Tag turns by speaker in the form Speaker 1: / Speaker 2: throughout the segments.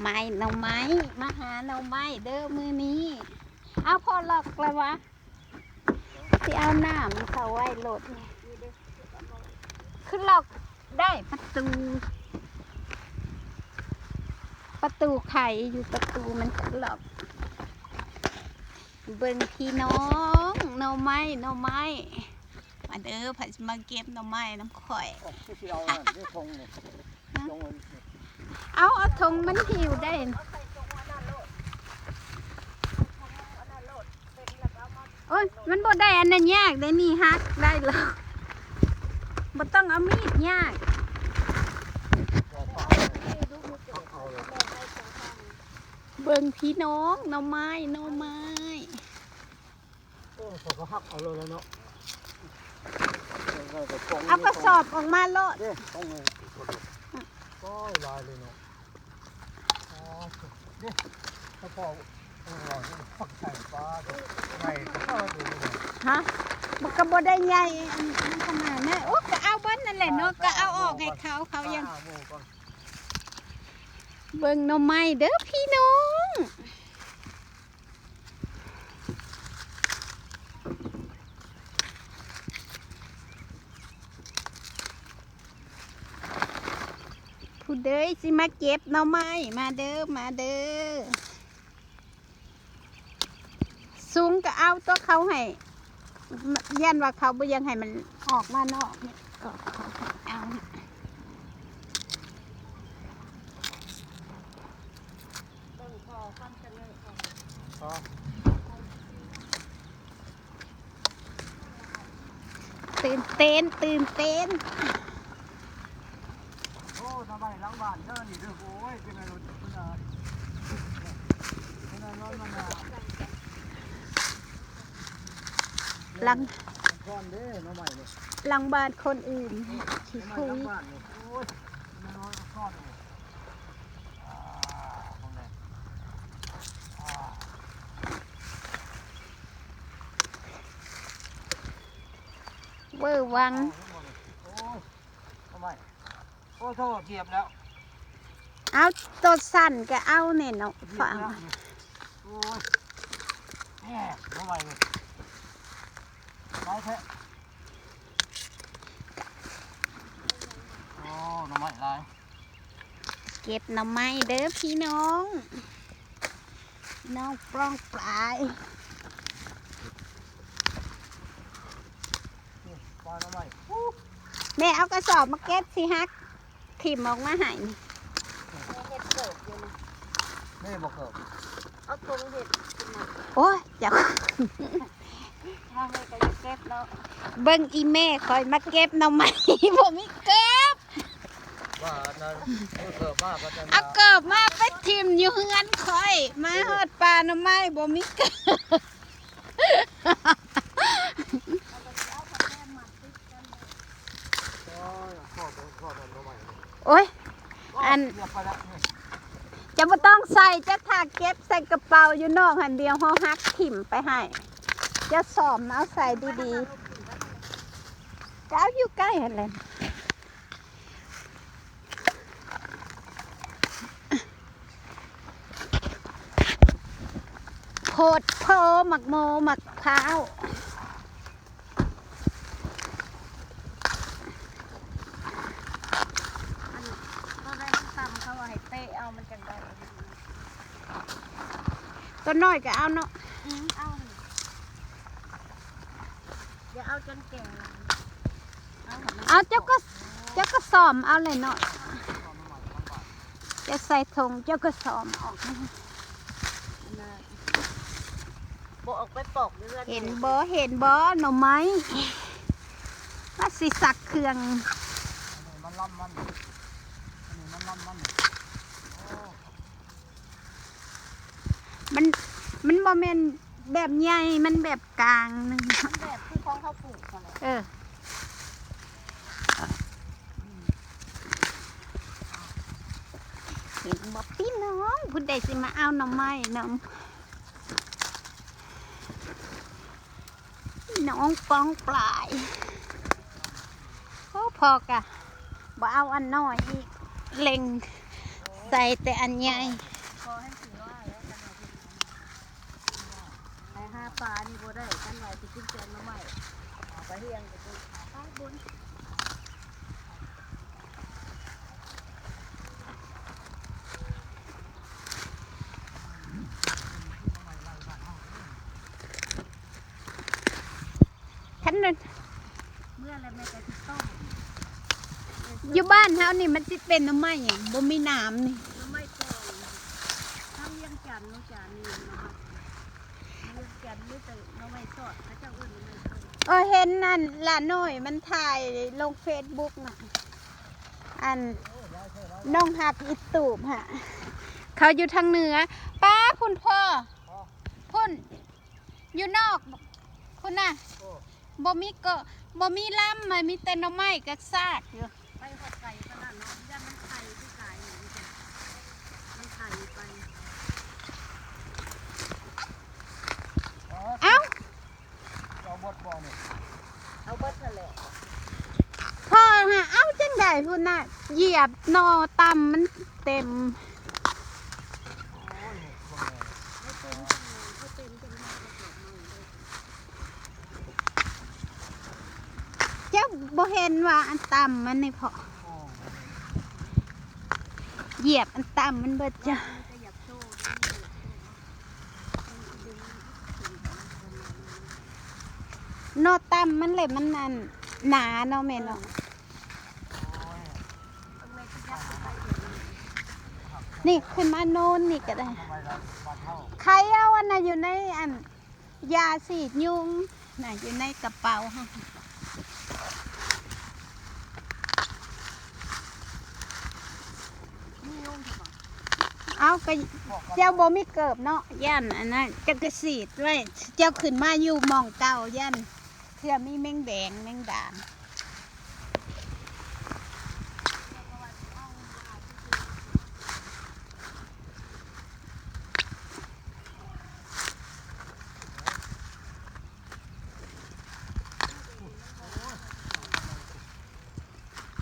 Speaker 1: ไม้หน่อไม้มาหาหน่อไม้เด้อมือนี้ เอาพอหลอกเลยวะที่เอาน้ำเขาไว้โหลดนี่คือหลอกได้ประตู ประตูไข่อยู่ประตูมันคือหลอกเบิ่งพี่น้องหน่อไม้หน่อไม้มาเด้อผัดมาเก็บหน่อไม้น้ำข่อย
Speaker 2: ออกที่สิ เอานั่นที่ทงนี่ทงมัน
Speaker 1: เอาเอาทงมันหิวได้โอ้ยมันบ่ได้อันนั้นยากได้นี่ฮักได้แล้วบ่ต้องเอามีดยาก
Speaker 2: บ่ฝาเอาเลย
Speaker 1: เบิ่งพี่น้องหน่อไม้หน่อไม้
Speaker 2: เออเขาก็หักเอาเลยแล้วเนาะ
Speaker 1: เอากระสอบออกมาโลด
Speaker 2: เด้ต้องเลยก็ลายเลยเนาะอ๋อ เด้ถ้าพอเอฝักใส่ปลาเด้ไงก็ดู
Speaker 1: ฮะมันก็บ่ได้ใหญ่ขนาดนั้นโอ้ก็เอาเบิ้นนั่นแหละเนาะก็เอาออกให้เขาเขายัง เบิ่งหน่อไม้เด้อพี่น้อง ผู้เด้ยสิมาเก็บหน่อไม้มาเด้อมาเด้อสูงก็เอาตัวเขาให้ยันว่าเขาบ่ยังให้มันออกมานอกเนี่ยก็เขาเอาตื่นเต้นตื่นเต้น
Speaker 2: โอ้ทำไมหลังบ้านเธอนี่เด้อโอ้ยเป็นอะไรเป็นอะไรเป็นอะไรมันอะ
Speaker 1: หลัง
Speaker 2: ก้อนเด้น้องใหม่เนี่ย
Speaker 1: หลังบ้านคนอื่นขี้
Speaker 2: ไม่
Speaker 1: คุย
Speaker 2: ลำบากเลยโอ้ยมันน้อยก้อนเลยอ่าตรงไหนอ่า
Speaker 1: เวอร์วัง
Speaker 2: โอ้ยทำไมโอ้โทษเหยียบแล้ว
Speaker 1: เอาตัวสั่นก็เอาเนี่ยเนาะ
Speaker 2: เหยียบ
Speaker 1: ฟัง
Speaker 2: แล้วโอ้ยแหมทำไมเลยร้ายแท้โอ้น้ำมันลาย
Speaker 1: เก็บหน่อไม้เด้อพี่น้อง น้องปล้องปลาย
Speaker 2: นี่ปลาน้ำมัน
Speaker 1: แม่เอากระสอบมาเก็บสิฮักถิ่มออกมาให้นี่
Speaker 3: เห็ดเกิดอยู่นะ
Speaker 2: ไม่บอกเกิด
Speaker 3: เอาตรงเห็ดขึ้นมา
Speaker 1: โอ้ยจับ
Speaker 3: ถ้าให้ก็จะเก็บแล้ว
Speaker 1: เบิ่งอีแม่คอยมาเก็บหน่อไม้ผมมีเก็บ
Speaker 2: ว่านั้นเกิดมากก็จะ
Speaker 1: เอาเกิบมาไปทิมอยู่เฮือนคอย มาฮอดปลาหน่อไม้บ่มีเกิบ
Speaker 2: โอ้ยข้อตัวข้อนั้นน้ำมัน
Speaker 1: โอ้ย อัน
Speaker 2: เหยียบไปแล้วนี่
Speaker 1: จะไม่ต้องใส่ จะถากเก็บใส่กระเป๋าอยู่นอกหันเดียวเขาฮักถิ่มไปให้จะสอมเอาใส่ดีๆจะเอาอยู่ใกล้หันเลยโพดโพหมักโมหมักพ้าว
Speaker 3: ก็ได้ตำเขาว่าให้เตะเอามันจังได้
Speaker 1: ตัวน้อยก็เอาเนาะ
Speaker 3: อืมเอานี่อย่าเอาจนแก่เอาให้มัน
Speaker 1: เอาเจ้าก็เจ้าก็สอมเอาเลยเนาะจะใส่ถุงเจ้าก็สอมออก
Speaker 3: อันนั้นบ่ออกไปปอกเรือน
Speaker 1: เห็นบ่เห็นบ่หน่อไม้ว่าสิสักเครื่อง
Speaker 2: อันนี้มันล่ำมันอันนี้มันล่ำมันโอ้
Speaker 1: มันมัน บ่แม่นแบบใหญ่มันแบบกลางหนึง
Speaker 3: มันแบบคือของเขาปลูกนั่นแหละ
Speaker 1: เออเห็นบ่พี่น้องผู้ใดสิมาเอาหน่อไม้นำน้องปองปลายโอ้พอกะบ่เอาอันน้อยอีกเล็งใส่แต่อันใหญ่
Speaker 3: ปลานี่บ่ได้กันไว้สิกินแกงมาใหม่เอาไปเฮียงไปดูไปบุญ
Speaker 1: คันนั้น
Speaker 3: เมื่อไรแม่ก็สิต้ม
Speaker 1: อยู่บ้านเฮานี่มันสิเป็นหน้ำไม้หยังบ่มีน้ำนี่
Speaker 3: น้ำไม่แกงทำเลี้ยงจันทร์เนาะจานนี่เนาะเลี้ยงจันทร์นี่แต่น้ำไม่สดพระเจ้าอื่นไม่สด
Speaker 1: เออเห็นนั่นหลานน้อยมันถ่ายลงเฟซบุ๊กน่ะ อันน้องหักอิตูบฮะเขาอยู่ทางเหนือป้าคุณพ่อพุ่นอยู่นอกคุณน่ะบ่มีเก็บ่มีล่ำมันมีแต่หน่อไม้กับซากอยู่
Speaker 3: ไปหอดไก่ขนาดเนาะย่ามันไข่ที่กายอย่างนี้จ้ะมันไข่ไป
Speaker 1: เอ้า
Speaker 2: เอาบดบ่อนี่
Speaker 3: เอาเบิดทะเล
Speaker 1: พ่อฮะ เอ้าจังได พุ่นน่ะเหยียบนอตำมันเต็ม
Speaker 3: เต็มให้เต็มจนมาก็เกิดมาเลย
Speaker 1: เจ้าบ่เห็นว่าอันตำมันในพอเหยียบอันตำมันเบิดจ้ะ
Speaker 3: นอยากโชว์ด้าโชว์มันดึงถึงประมาณนั้น
Speaker 1: หนอตำมันเลยมันนั่นหนาเนาะแม่เนาะ
Speaker 3: ต้องแม่ที่ยักษ์ไปเดี๋ยว นี่
Speaker 1: ขึ้นมาโน่นนี่ก็ได้ ใครเอาอันน่ะอยู่ในอันยาสีดยุงน่ะอยู่ในกระเป๋าฮะเอาก็เจ้าบ่มีเกิบเนาะย่านอันนั้นจะกระสีดไว้เจ้าขึ้นมาอยู่มองเก่าย่านเพื่อมีแมงแดงแมงดา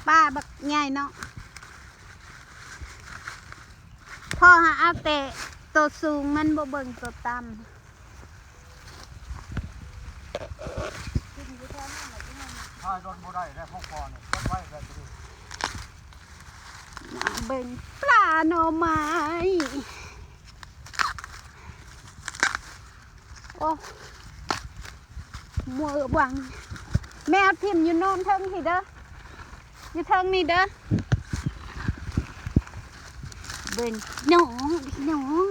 Speaker 1: ป้าบัก ใหญ่เนาะพ่อหาเอาแต่ตัวสูงมันบ่เบิ่งตัวต่
Speaker 3: กินอยู่แค่นั้นแหละที่มัน
Speaker 2: ถ้าโดนบ่ได้ได้พ่อพอนี่ก็ไว้ได้ดีำ
Speaker 1: มาเบิ่งปลาหน่อไม้โอ้มัวหวังแมวทิมอยู่โน่นเทิงทีเด้อ อยู่เทิงนี่เด้อเบิ่งน้องน้อง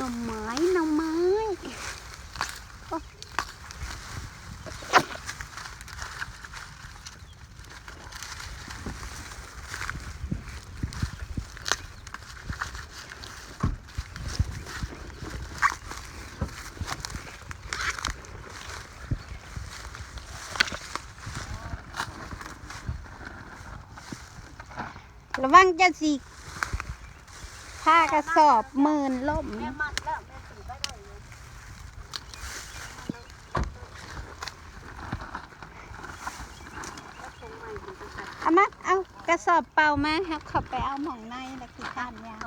Speaker 1: หน่อไม้หน่อไม้โอ้ยระวังจะสิากระสอบหมื่นล่ม
Speaker 3: แม่มัดแล้วแม่ถือไปได้เลยแล้วตรงใหม่ถึงจะตัด
Speaker 1: เอามาเอากระสอบเปล่ามาครับขับไปเอาหมองในแล้วคือข้ามยาว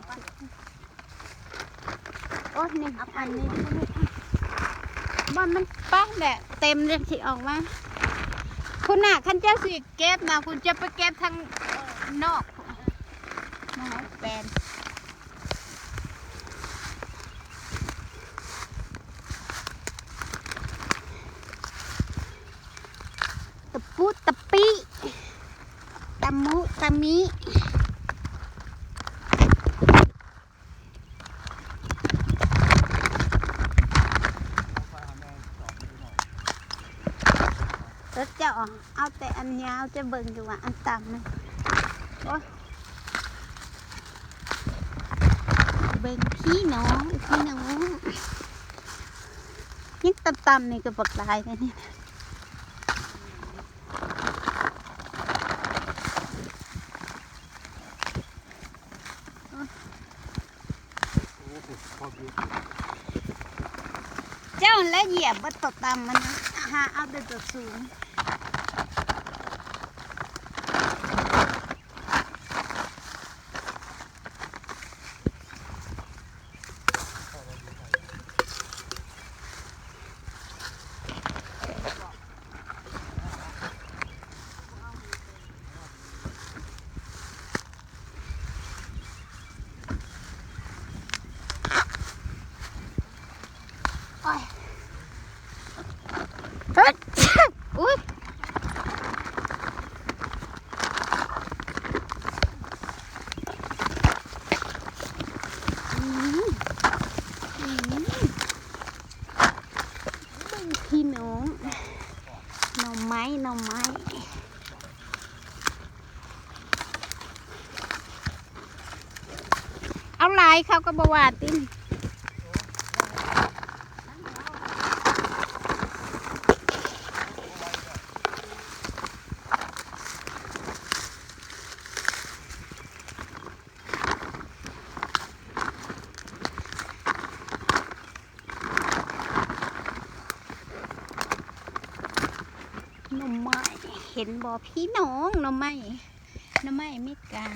Speaker 1: โอ้นี่อันนี้บ้านมันป้าแหละเต็มเลยที่ออกมาคุณน่ะขันเจ้าสิเก็บนะคุณจะไปเก็บทางนอกนะแปน ตะปูตะปีตะมุตะมิเอาแต่อันยาวจะเบิ่งอยู่ว่าอันต่ำมันโอ๊ยเบิ่งพี่น้องพี่น้องยิ่งต่ำๆนี่ก็บักลายเลยนี่
Speaker 2: โอ้โหพอดี
Speaker 1: เจ้า แบบว่าตกตามมันนะหาเอาแต่ตัดสูง โอ้ยเฮ้ย อุ้ยอืมอืมพี่น้องหน่อ ไม้หน่อไม้เอาลายเขาก็บวาติน หน่อไม้ เห็นบ่พี่น้องน้อไม้น้อไม้เมกา